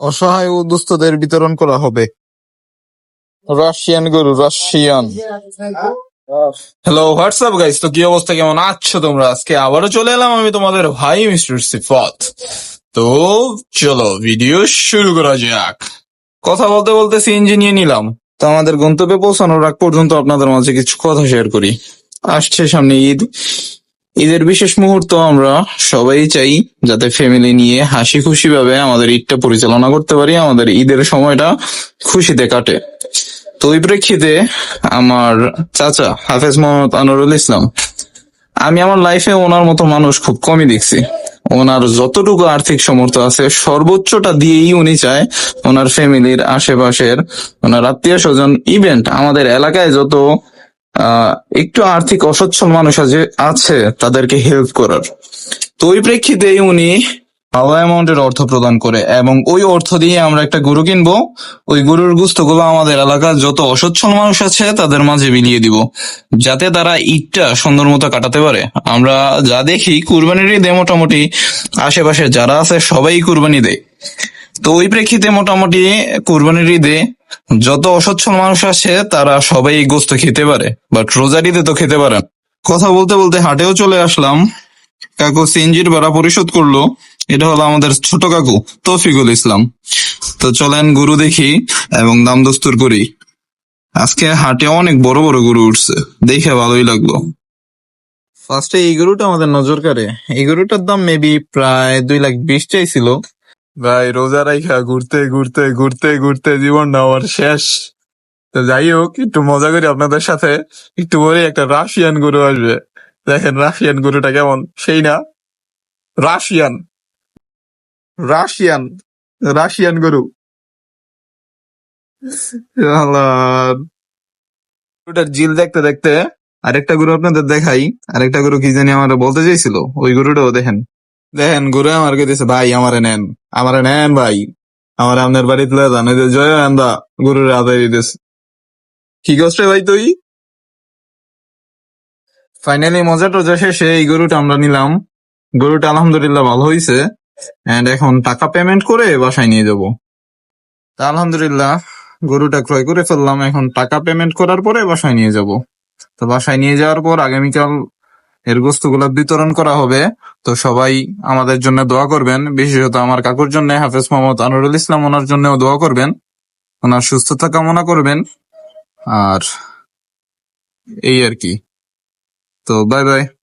অসহায় ও দুস্থদের বিতরণ করা হবে। রাশিয়ান গরু, রাশিয়ান। হ্যালো হোয়াটসঅ্যাপ গাইস তো কি অবস্থা? কেমন আছো তোমরা? আজকে আবারও চলে এলাম আমি তোমাদের ভাই, মিস্টার সিফাত। তো চলো ভিডিও শুরু করা যাক। কথা বলতে বলতে সিএনজি নিয়ে নিলাম। তো আমাদের গন্তব্যে পৌঁছানোর আগ পর্যন্ত আপনাদের মাঝে কিছু কথা শেয়ার করি। আসছে সামনে ঈদ। ঈদের বিশেষ মুহূর্ত আমরা সবাই চাই যাতে ফ্যামিলি নিয়ে হাসি খুশি ভাবে আমাদের ঈদটা পরিচালনা করতে পারি, আমাদের ঈদের সময়টা খুশিতে কাটে। তো ওই প্রেক্ষিতে আমার চাচা হাফেজ মোহাম্মদ আনোয়ারুল ইসলাম, আমি আমার লাইফে ওনার মতো মানুষ খুব কমই দেখছি। ওনার যতটুকু আর্থিক সমর্থ আছে, সর্বোচ্চটা দিয়েই উনি চায় ওনার ফ্যামিলির আশেপাশের, ওনার আত্মীয় স্বজন ইভেন্ট আমাদের এলাকায় যত একটু আর্থিক অসচ্ছল মানুষ আছে আছে, তাদেরকে হেল্প করার। তো ওই প্রেক্ষিতেই উনি ভালো অ্যামাউন্টের অর্থ প্রদান করে এবং ওই অর্থ দিয়ে আমরা একটা গরু কিনবো। ওই গরুর গুস্তগুলো আমাদের এলাকার যত অসচ্ছল মানুষ আছে, তাদের মাঝে বিলিয়ে দিব। যাতে তারা ঈদটা সুন্দর মতো কাটাতে পারে। আমরা যা দেখি কুরবানির ঈদে মোটামুটি। আশেপাশে যারা আছে, সবাই কুরবানি দেয়। তো ওই প্রেক্ষিতে মোটামুটি কুরবানির ঈদে যত অসচ্ছল মানুষ আছে তারা সবাই গোস্ত খেতে পারে বাট রোজার ঈদে তো খেতে পারে। কথা বলতে বলতে হাটেও চলে আসলাম। কাকু সিএনজির ভাড়া পরিশোধ করল। এটা হলো আমাদের ছোট কাকু, তৌফিকুল ইসলাম। তো চলেন গুরু দেখি এবং দাম দস্তুর করি। আজকে হাটে অনেক বড় বড় গরু উঠছে। দেখে ভালোই লাগল। ফার্স্টে এই গরুটা আমাদের নজর কাড়ে। এই গরুটার দাম মেবি প্রায় দুই লাখ বিশ চাইছিল। ভাই, রোজা রাইখা ঘুরতে ঘুরতে ঘুরতে ঘুরতে জীবনটা আমার শেষ। তো যাই হোক, একটু মজা করি আপনাদের সাথে। একটু পরে একটা রাশিয়ান গরু আসবে। দেখেন রাশিয়ান গরুটা কেমন? সেই না? রাশিয়ান। রাশিয়ান। রাশিয়ান গরু। গরুটার জিল দেখতে দেখতে আরেকটা গরু আপনাদের দেখাই। আরেকটা গরু কি জানি আমার বলতে চাইছিল। ওই গরুটাও দেখেন। দেখেন, গরু আমার কইতেছে ভাই, আমারে নেন আমারে নেন ভাই, আমার আপনার বাড়িতে লয়ে যান ওই যে জয় আন্দা গরুর আদায় দিতেছে। কি করছে ভাই তুই? ফাইনালি মজা টজা শেষে এই গরুটা আমরা নিলাম। গরুটা আলহামদুলিল্লাহ ভালো হয়েছে এন্ড এখন টাকা পেমেন্ট করে বাসায় নিয়ে যাব। তা আলহামদুলিল্লাহ, গরুটা ক্রয় করে ফেললাম। এখন টাকা পেমেন্ট করার পরে বাসায় নিয়ে যাব। তো বাসায় নিয়ে যাওয়ার পর আগামীকাল এর গোস্তগুলা বিতরণ করা হবে। তো সবাই আমাদের জন্য দোয়া করবেন। বিশেষত আমার কাকুর জন্য, হাফেজ মোহাম্মদ আনোয়ারুল ইসলাম ওনার জন্যও দোয়া করবেন। ওনার সুস্থতা কামনা করবেন। আর এই আর কি। তো বাই বাই।